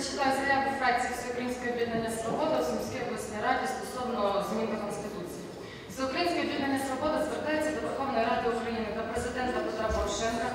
зачитаю заяву фракції Всеукраїнське об'єднання Свобода у Сумській обласній раді стосовно змін до Конституції. Всеукраїнське об'єднання Свобода звертається до Верховної Ради України та президента Петра Порошенка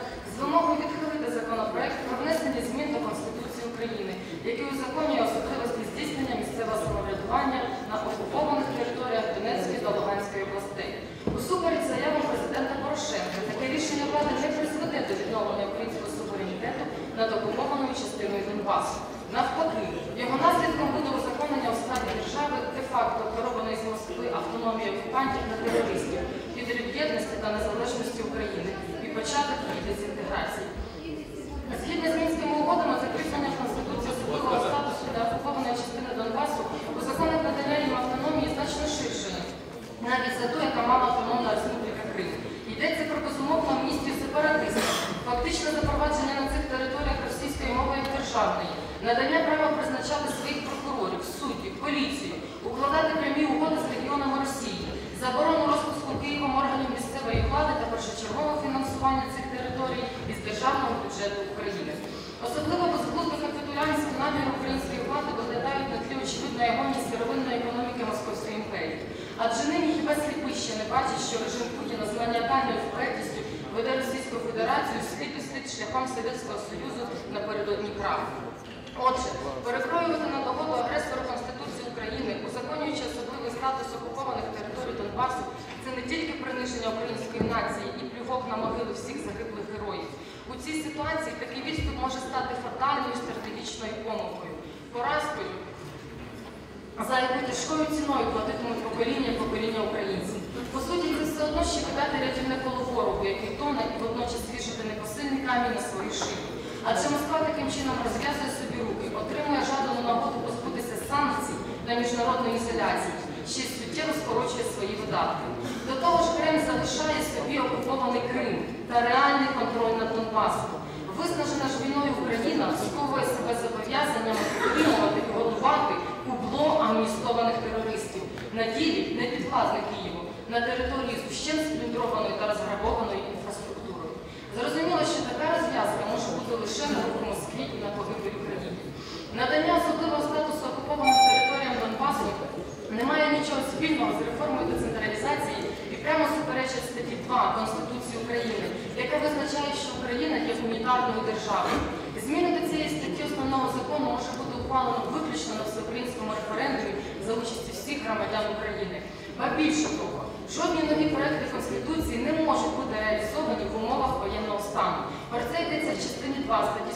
надання права призначати своїх прокурорів, суддів, поліцію, укладати прямі угоди з регіонами Росії, заборону розпуску Києвом органів місцевої влади та першочергове фінансування цих територій із державного бюджету України. Особливо безглуздо капітулянські наміри української влади виглядають на тлі очевидної агонії сировинної економіки Московської імперії. Адже нині хіба сліпи ще не бачать, що режим Путіна з маніакальною впертістю веде Російську Федерацію слід шляхом Совєтського Союзу напередодні прав. Отже, перекроювати на догоду агресору Конституції України, узаконюючи особливий статус окупованих територій Донбасу, це не тільки приниження української нації і плювок на могили всіх загиблих героїв. У цій ситуації такий відступ може стати фатальною стратегічною помилкою, поразкою, за яку тяжкою ціною платитимуть покоління покоління українців. По суті, це все одно ще кидати рятівне коло ворогу, який тоне і водночас вішати непосильний камінь на свої шиї. Адже Москва таким чином розв'язує собі руки, отримує жадану нагоду позбутися санкцій та міжнародної ізоляції, ще й суттєво скорочує свої видатки. До того ж, Кремль залишає собі окупований Крим та реальний контроль над Донбасом. Виснажена ж війною Україна сковує себе зобов'язаннями підтримувати і годувати кубло амністованих терористів на ділі не підвладне Києву, на території з ущен та розграбованою інфраструктурою. Зрозуміло, що така розв'язка може бути лише на Москві і на погибель України. Надання особливого статусу окупованим територіям Донбасу не має нічого спільного з реформою децентралізації і прямо суперечить статті 2 Конституції України, яка визначає, що Україна є гуманітарною державою. Зміни до цієї статті основного закону може бути ухвалено виключно на всеукраїнському референдумі за участі всіх громадян України. Ба більше того, жодні нові проекти Конституції не можуть бути реалізовані в умовах воєнного стану. Про це йдеться в частині 2 статті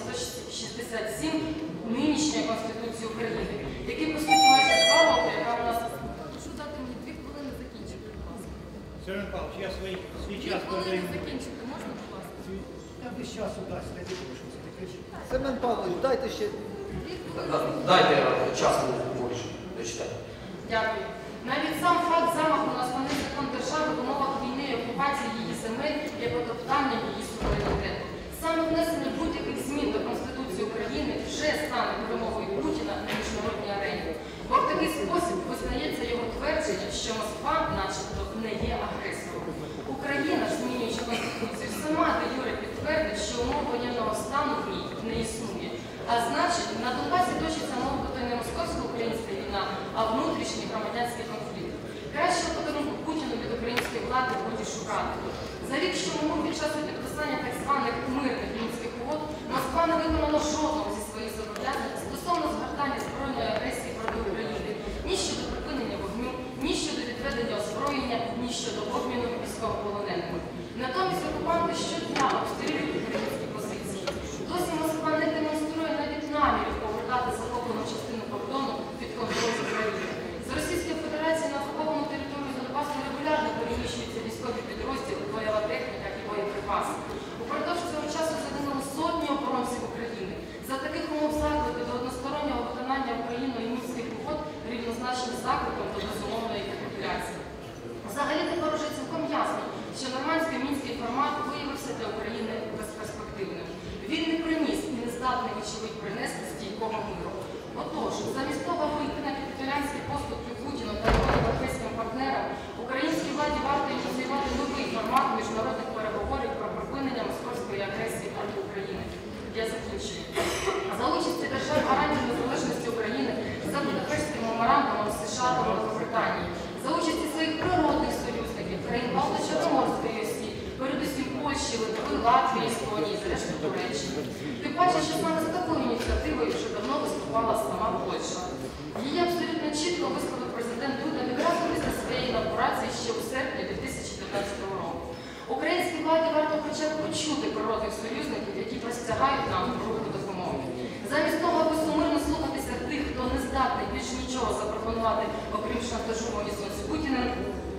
167 нинішньої Конституції України, які по суті майже два роки, яка у нас Прошу дати мені дві хвилини закінчити, будь ласка. Сергій Павлович, я свій, свій Дві час хвилини передаю. закінчити можна, будь ласка? Я весь час удасть, не що це не. Семен Павлович, дайте ще. Дайте час можу дочитати. Дякую. Навіть сам факт замаху на основний закон держави в умовах війни і окупації її земель є потоптанням її суверенітету. Саме внесення будь-яких змін до Конституції України вже стане перемогою Путіна на міжнародній арені. Бо в такий спосіб визнається його твердження, що Москва, начебто, не є агресором. Україна, ж, змінюючи Конституцію, сама де юре підтвердить, що умов воєнного стану в ній не існує. А значить, на Донбасі точиться мовбито не московсько-українська війна, а внутрішній громадянський конфлікт. Кращого подарунку Путіну від української влади годі шукати. За рік, що минув під час підписання так званих мирних мінських угод, Москва не виконала що саме за такою ініціативою, вже давно виступала сама Польща. Її абсолютно чітко висловив президент Дуда відразу після своєї інаугурації ще у серпні 2019 року. Українській владі варто хоча б почути природних союзників, які простягають нам руку допомоги. Замість того, аби сумирно слухатися тих, хто не здатний більш нічого запропонувати, окрім шантажу з Путіним,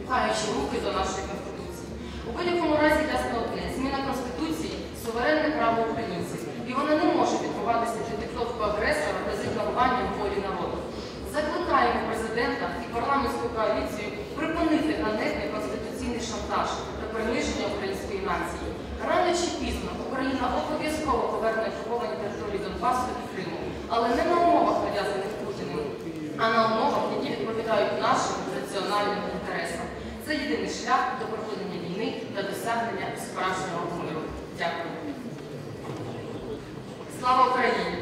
пхаючи руки до нашої конституції. У будь-якому разі ясно одне зміна конституції суверенне право України. національним інтересам. Це єдиний шлях до проходження війни та досягнення справжнього миру. Дякую. Слава Україні!